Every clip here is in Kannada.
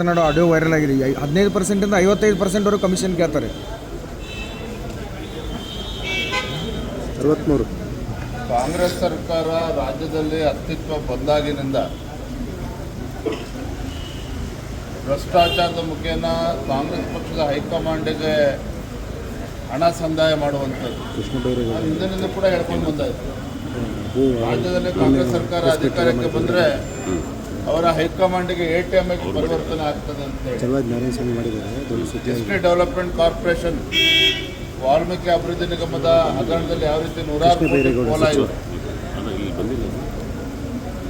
ಮಾತನಾಡೋ ಆಡಿಯೋ ವೈರಲ್ ಆಗಿದೆ. ಐ- ಹದಿನೈದು ಪರ್ಸೆಂಟಿಂದ ಐವತ್ತೈದು ಅವರು ಕಮಿಷನ್ ಕೇಳ್ತಾರೆ. ಅರವತ್ತ್ಮೂರು ಕಾಂಗ್ರೆಸ್ ಸರ್ಕಾರ ರಾಜ್ಯದಲ್ಲಿ ಅಸ್ತಿತ್ವ ಬಂದಾಗಿನಿಂದ ಭ್ರಷ್ಟಾಚಾರದ ಮುಖೇನ ಕಾಂಗ್ರೆಸ್ ಪಕ್ಷದ ಹೈಕಮಾಂಡಿಗೆ ಹಣ ಸಂದಾಯ ಮಾಡುವಂಥದ್ದು. ಹಿಂದಿನಿಂದ ಕೂಡ ಹೇಳ್ಕೊಂಡು ಬಂದಾಯ್ತು. ರಾಜ್ಯದಲ್ಲಿ ಕಾಂಗ್ರೆಸ್ ಸರ್ಕಾರ ಅಧಿಕಾರಕ್ಕೆ ಬಂದರೆ ಅವರ ಹೈಕಮಾಂಡಿಗೆ ಎ ಟಿ ಎಂ ಪರಿವರ್ತನೆ ಆಗ್ತದೆ ಅಂತ ಹೇಳಿ. ಚಲವಾದ ನಾರಾಯಣ ಸ್ವಾಮಿ ಮಾಡಿದ್ದಾರೆ. ದೊಡ್ಡ ಸುದ್ದಿ S T development corporation Valmiki ಅಭಿವೃದ್ಧಿ ನಿಗಮದ ಹಗರಣದಲ್ಲಿ ಯಾವ ರೀತಿ ನೂರಾರು ಕೋಟಿ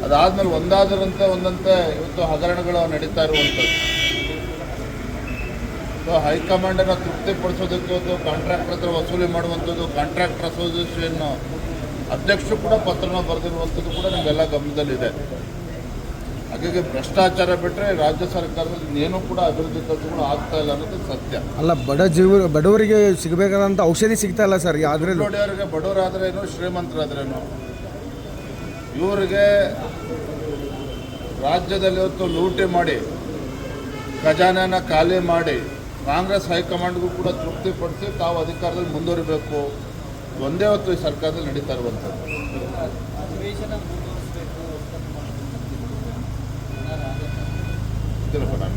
ಅದಾದ್ಮೇಲೆ ಒಂದಾದರಂತೆ ಒಂದಂತೆ ಇವತ್ತು ಹಗರಣಗಳು ನಡೀತಾ ಇರುವಂಥದ್ದು. ಸೊ ಹೈಕಮಾಂಡನ್ನು ತೃಪ್ತಿಪಡಿಸೋದಕ್ಕೆ ಇವತ್ತು ಕಾಂಟ್ರಾಕ್ಟರ್ ಹತ್ರ ವಸೂಲಿ ಮಾಡುವಂಥದ್ದು ಕಾಂಟ್ರಾಕ್ಟರ್ ಅಸೋಸಿಯೇಷನ್ ಅಧ್ಯಕ್ಷರು ಕೂಡ ಪತ್ರನ ಬರೆದಿರುವಂಥದ್ದು ಕೂಡ ನಿಮಗೆಲ್ಲ ಗಮನದಲ್ಲಿದೆ. ಹಾಗಾಗಿ ಭ್ರಷ್ಟಾಚಾರ ಬಿಟ್ಟರೆ ರಾಜ್ಯ ಸರ್ಕಾರದಲ್ಲಿ ಏನೂ ಕೂಡ ಅಭಿವೃದ್ಧಿ ಕೆಲಸಗಳು ಆಗ್ತಾ ಇಲ್ಲ ಅನ್ನೋದು ಸತ್ಯ. ಅಲ್ಲ ಬಡ ಜೀವ ಬಡವರಿಗೆ ಸಿಗಬೇಕಾದಂಥ ಔಷಧಿ ಸಿಗ್ತಾ ಇಲ್ಲ ಸರ್ ಆದರೆ ನೋಡಿಯವರಿಗೆ ಬಡವರಾದ್ರೇನು ಶ್ರೀಮಂತರಾದ್ರೇನು? ಇವರಿಗೆ ರಾಜ್ಯದಲ್ಲಿ ಇವತ್ತು ಲೂಟಿ ಮಾಡಿ ಖಜಾನೆನ ಖಾಲಿ ಮಾಡಿ ಕಾಂಗ್ರೆಸ್ ಹೈಕಮಾಂಡ್ಗೂ ಕೂಡ ತೃಪ್ತಿಪಡಿಸಿ ತಾವು ಅಧಿಕಾರದಲ್ಲಿ ಮುಂದುವರಿಬೇಕು. ಒಂದೇ ಹೊತ್ತು ಈ ಸರ್ಕಾರದಲ್ಲಿ ನಡೀತಾ ಇರುವಂಥದ್ದು.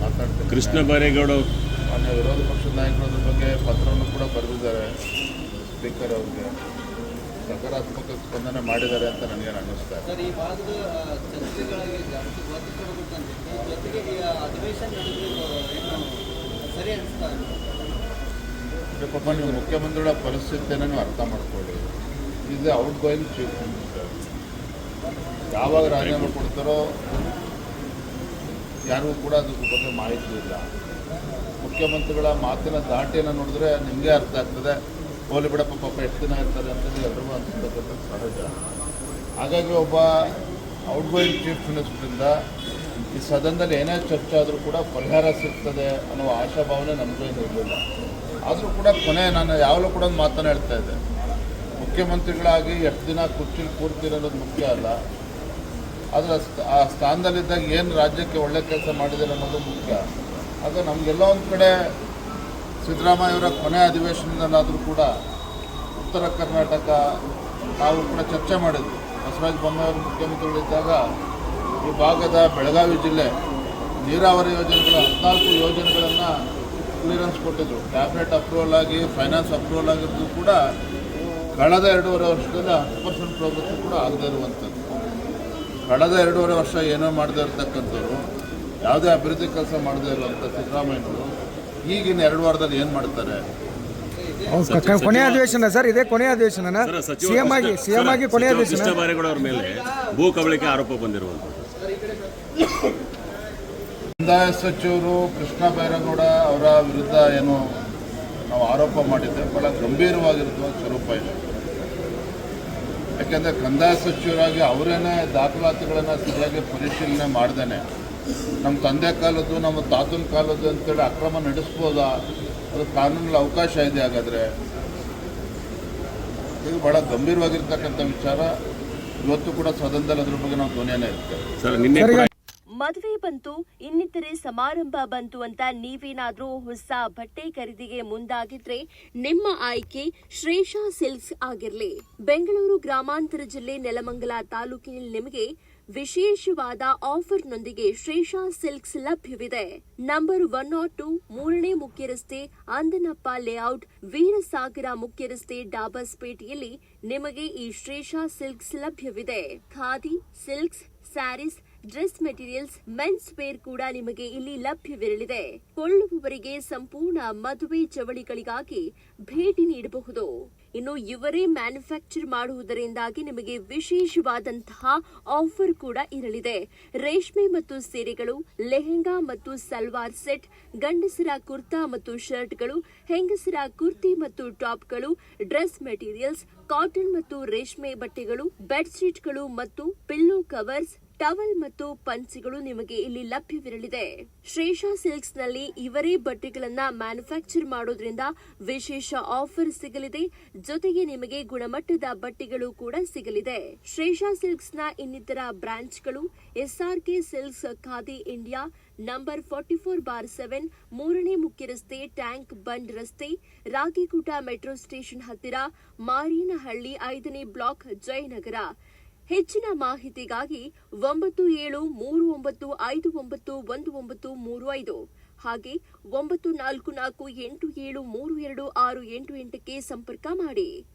ಮಾತಾಡ್ತೀನಿ ಕೃಷ್ಣ ಬೈರೇಗೌಡ ಅವ್ರು. ಮಾನ್ಯ ವಿರೋಧ ಪಕ್ಷದ ನಾಯಕರು ಅದ್ರ ಬಗ್ಗೆ ಪತ್ರವನ್ನು ಕೂಡ ಬರೆದಿದ್ದಾರೆ. ಸ್ಪೀಕರ್ ಅವ್ರಿಗೆ. ಸಕಾರಾತ್ಮಕ ಸ್ಪಂದನೆ ಮಾಡಿದ್ದಾರೆ ಅಂತ ನನಗೆ ಅನ್ನಿಸ್ತಾ ಇದೆ ಪಾಪ ನೀವು ಮುಖ್ಯಮಂತ್ರಿಗಳ ಪರಿಸ್ಥಿತಿಯನ್ನು ನೀವು ಅರ್ಥ ಮಾಡ್ಕೊಳ್ಳಿ. ಇದು ಔಟ್ ಗೋಯಿಂಗ್ ಚೀಫ್ ಮಿನಿಸ್ಟರ್ ಯಾವಾಗ ರಾಜೀನಾಮೆ ಕೊಡ್ತಾರೋ ಯಾರಿಗೂ ಕೂಡ ಅದ್ರ ಬಗ್ಗೆ ಮಾಹಿತಿ ಇಲ್ಲ. ಮುಖ್ಯಮಂತ್ರಿಗಳ ಮಾತಿನ ದಾಟಿಯನ್ನು ನೋಡಿದ್ರೆ ನಿಮಗೆ ಅರ್ಥ ಆಗ್ತದೆ. ಹೋಲಿ ಬಿಡಪ್ಪ, ಪಾಪ ಎಷ್ಟು ದಿನ ಇರ್ತಾರೆ ಅಂತೇಳಿ ಎಲ್ರಿಗೂ ಅನಿಸ್ತಕ್ಕಂಥ ಸಹಜ. ಹಾಗಾಗಿ ಒಬ್ಬ ಔಟ್ ಗೋಯಿಂಗ್ ಚೀಫ್ ಮಿನಿಸ್ಟ್ರಿಂದ ಈ ಸದನದಲ್ಲಿ ಏನೇ ಚರ್ಚೆ ಆದರೂ ಕೂಡ ಪರಿಹಾರ ಸಿಗ್ತದೆ ಅನ್ನೋ ಆಶಾಭಾವನೆ ನಮಗೂ ಇರಲಿಲ್ಲ. ಆದರೂ ಕೂಡ ಕೊನೆ ನಾನು ಯಾವಾಗಲೂ ಕೂಡ ಒಂದು ಮಾತನ್ನು ಹೇಳ್ತಾ ಇದ್ದೆ. ಮುಖ್ಯಮಂತ್ರಿಗಳಾಗಿ ಎಷ್ಟು ದಿನ ಕುರ್ಚಿಲಿ ಕೂರ್ತಿರೋದು ಮುಖ್ಯ ಅಲ್ಲ. ಆದರೆ ಆ ಸ್ಥಾನದಲ್ಲಿದ್ದಾಗ ಏನು ರಾಜ್ಯಕ್ಕೆ ಒಳ್ಳೆ ಕೆಲಸ ಮಾಡಿದ್ದಾರೆ ಅನ್ನೋದು ಮುಖ್ಯ. ಆಗ ನಮಗೆಲ್ಲ ಒಂದು ಕಡೆ ಸಿದ್ದರಾಮಯ್ಯವರ ಕೊನೆ ಅಧಿವೇಶನದಲ್ಲಾದರೂ ಕೂಡ ಉತ್ತರ ಕರ್ನಾಟಕ ನಾವು ಕೂಡ ಚರ್ಚೆ ಮಾಡಿದ್ವಿ. ಬಸವರಾಜ ಬೊಮ್ಮಾಯಿಯವರು ಮುಖ್ಯಮಂತ್ರಿಗಳಿದ್ದಾಗ ಈ ಭಾಗದ ಬೆಳಗಾವಿ ಜಿಲ್ಲೆ ನೀರಾವರಿ ಯೋಜನೆಗಳ ಹದಿನಾಲ್ಕು ಯೋಜನೆಗಳನ್ನು ಕ್ಲಿಯರೆನ್ಸ್ ಕೊಟ್ಟಿದ್ರು. ಕ್ಯಾಬಿನೆಟ್ ಅಪ್ರೂವಲ್ ಆಗಿ ಫೈನಾನ್ಸ್ ಅಪ್ರೂವಲ್ ಆಗಿರೋದು ಕೂಡ ಕಳೆದ ಎರಡೂವರೆ ವರ್ಷದಲ್ಲಿ ಹತ್ತು ಪರ್ಸೆಂಟ್ ಪ್ರೋಗ್ರೆಸ್ ಕೂಡ ಆಗದೇ ಇರುವಂಥದ್ದು. ಕಳೆದ ಎರಡೂವರೆ ವರ್ಷ ಏನೋ ಮಾಡದೇ ಇರತಕ್ಕಂಥವ್ರು ಯಾವುದೇ ಅಭಿವೃದ್ಧಿ ಕೆಲಸ ಮಾಡದೇ ಇರುವಂಥ ಸಿದ್ದರಾಮಯ್ಯನವರು ಈಗಿನ ಎರಡು ವಾರದಲ್ಲಿ ಏನು ಮಾಡ್ತಾರೆ? ಕೊನೆಯ ಅಧಿವೇಶನ ಸರ್ ಇದೇ ಕೊನೆಯ ಅಧಿವೇಶನ ಸಿಎಂ ಸಚಿವ ಸಿ ಎಂ ಆಗಿ ಸಿಎಂ ಸಿ ಎಂ ಆಗಿ ಕೊನೆಯ ಸಚಿವ ಅಧಿವೇಶನ. ಅವ್ರ ಮೇಲೆ ಭೂ ಕಬಳಿಕೆ ಆರೋಪ ಬಂದಿರುವಂಥದ್ದು. ಕಂದಾಯ ಸಚಿವರು ಕೃಷ್ಣ ಬೈರೇಗೌಡ ಅವರ ವಿರುದ್ಧ ಏನು ನಾವು ಆರೋಪ ಮಾಡಿದ್ದೆ. ಬಹಳ ಗಂಭೀರವಾಗಿರುವ ಸ್ವರೂಪ ಇದೆ. ಯಾಕೆಂದರೆ ಕಂದಾಯ ಸಚಿವರಾಗಿ ಅವರೇನೆ ದಾಖಲಾತಿಗಳನ್ನು ಸರಿಯಾಗಿ ಪರಿಶೀಲನೆ ಮಾಡ್ದೇನೆ. ನಮ್ಮ ತಂದೆ ಕಾಲದ್ದು ನಮ್ಮ ತಾತನ ಕಾಲದ್ದು ಅಂತೇಳಿ ಅಕ್ರಮ ನಡೆಸ್ಬೋದಾ? ಅದು ಕಾನೂನಲ್ಲಿ ಅವಕಾಶ ಇದೆ ಹಾಗಾದರೆ. ಇದು ಭಾಳ ಗಂಭೀರವಾಗಿರ್ತಕ್ಕಂಥ ವಿಚಾರ. ಇವತ್ತು ಕೂಡ ಸದನದಲ್ಲಿ ಅದ್ರ ಬಗ್ಗೆ ನಾವು ಧ್ವನಿಯನ್ನೇ ಇರ್ತೇವೆ ಮದುವೆ ಬಂತು, ಇನ್ನಿತರೆ ಸಮಾರಂಭ ಬಂತು ಅಂತ ನೀವೇನಾದರೂ ಹೊಸ ಬಟ್ಟೆ ಖರೀದಿಗೆ ಮುಂದಾಗಿದ್ರೆ ನಿಮ್ಮ ಆಯ್ಕೆ ಶ್ರೇಷಾ ಸಿಲ್ಕ್ಸ್ ಆಗಿರಲಿ. ಬೆಂಗಳೂರು ಗ್ರಾಮಾಂತರ ಜಿಲ್ಲೆ ನೆಲಮಂಗಲ ತಾಲೂಕಿನಲ್ಲಿ ನಿಮಗೆ ವಿಶೇಷವಾದ ಆಫರ್ನೊಂದಿಗೆ ಶ್ರೇಷಾ ಸಿಲ್ಕ್ಸ್ ಲಭ್ಯವಿದೆ. ನಂಬರ್ ಒನ್ ನಾಟ್ ಟು ಮೂರನೇ ಮುಖ್ಯ ರಸ್ತೆ ಅಂದನಪ್ಪ ಲೇಔಟ್ ವೀರಸಾಗರ ಮುಖ್ಯ ರಸ್ತೆ ಡಾಬಸ್ಪೇಟೆಯಲ್ಲಿ ನಿಮಗೆ ಈ ಶ್ರೇಷಾ ಸಿಲ್ಕ್ಸ್ ಲಭ್ಯವಿದೆ. Khadi, silks sarees dress materials, men's wear ಕೂಡ ನಿಮಗೆ ಇಲ್ಲಿ ಲಭ್ಯವಿರಲಿದೆ. ಕೊಳ್ಳುವವರಿಗೆ ಸಂಪೂರ್ಣ ಮದುವೆ ಜವಳಿಗಳಿಗಾಗಿ ಭೇಟಿ ನೀಡಬಹುದು. ಇನ್ನು ಇವರೇ ಮ್ಯಾನುಫ್ಯಾಕ್ಚರ್ ಮಾಡುವುದರಿಂದಾಗಿ ನಿಮಗೆ ವಿಶೇಷವಾದಂತಹ ಆಫರ್ ಕೂಡ ಇರಲಿದೆ. ರೇಷ್ಮೆ ಮತ್ತು ಸೀರೆಗಳು, ಲೆಹೆಂಗಾ ಮತ್ತು ಸಲ್ವಾರ್ ಸೆಟ್, ಗಂಡಸರ ಕುರ್ತಾ ಮತ್ತು ಶರ್ಟ್ಗಳು, ಹೆಂಗಸರ ಕುರ್ತಿ ಮತ್ತು ಟಾಪ್ಗಳು, ಡ್ರೆಸ್ ಮೆಟೀರಿಯಲ್ಸ್, ಕಾಟನ್ ಮತ್ತು ರೇಷ್ಮೆ ಬಟ್ಟೆಗಳು, ಬೆಡ್ಶೀಟ್ಗಳು ಮತ್ತು ಪಿಲ್ಲೋ ಕವರ್ಸ್ ಟವಲ್ ಮತ್ತು ಪಂಚಿಗಳು ನಿಮಗೆ ಇಲ್ಲಿ ಲಭ್ಯವಿರಲಿದೆ. ಶ್ರೇಷಾ ಸಿಲ್ಕ್ಸ್ನಲ್ಲಿ ಇವರೇ ಬಟ್ಟೆಗಳನ್ನ ಮ್ಯಾನುಫ್ಯಾಕ್ಚರ್ ಮಾಡೋದ್ರಿಂದ ವಿಶೇಷ ಆಫರ್ ಸಿಗಲಿದೆ. ಜೊತೆಗೆ ನಿಮಗೆ ಗುಣಮಟ್ಟದ ಬಟ್ಟೆಗಳು ಕೂಡ ಸಿಗಲಿದೆ. ಶ್ರೇಷಾ ಸಿಲ್ಕ್ಸ್ನ ಇನ್ನಿತರ ಬ್ರಾಂಚ್ಗಳು SRK silks Khadi India, number forty four bar seven, ಮೂರನೇ ಮುಖ್ಯ ರಸ್ತೆ ಟ್ಯಾಂಕ್ ಬಂಡ್ ರಸ್ತೆ, ರಾಗಿಕೂಟ ಮೆಟ್ರೋ ಸ್ಟೇಷನ್ ಹತ್ತಿರ, ಮಾರಿನಹಳ್ಳಿ ಐದನೇ ಬ್ಲಾಕ್ ಜಯನಗರ. ಹೆಚ್ಚಿನ ಮಾಹಿತಿಗಾಗಿ ಒಂಬತ್ತು ಏಳು ಮೂರು ಒಂಬತ್ತು ಐದು ಒಂಬತ್ತು ಒಂದು ಒಂಬತ್ತು ಮೂರು ಐದು. ಹಾಗೆ ಒಂಬತ್ತು ನಾಲ್ಕು ನಾಲ್ಕು ಎಂಟು ಏಳು ಮೂರು ಎರಡು ಆರು ಎಂಟು ಎಂಟಕ್ಕೆ ಸಂಪರ್ಕ ಮಾಡಿ.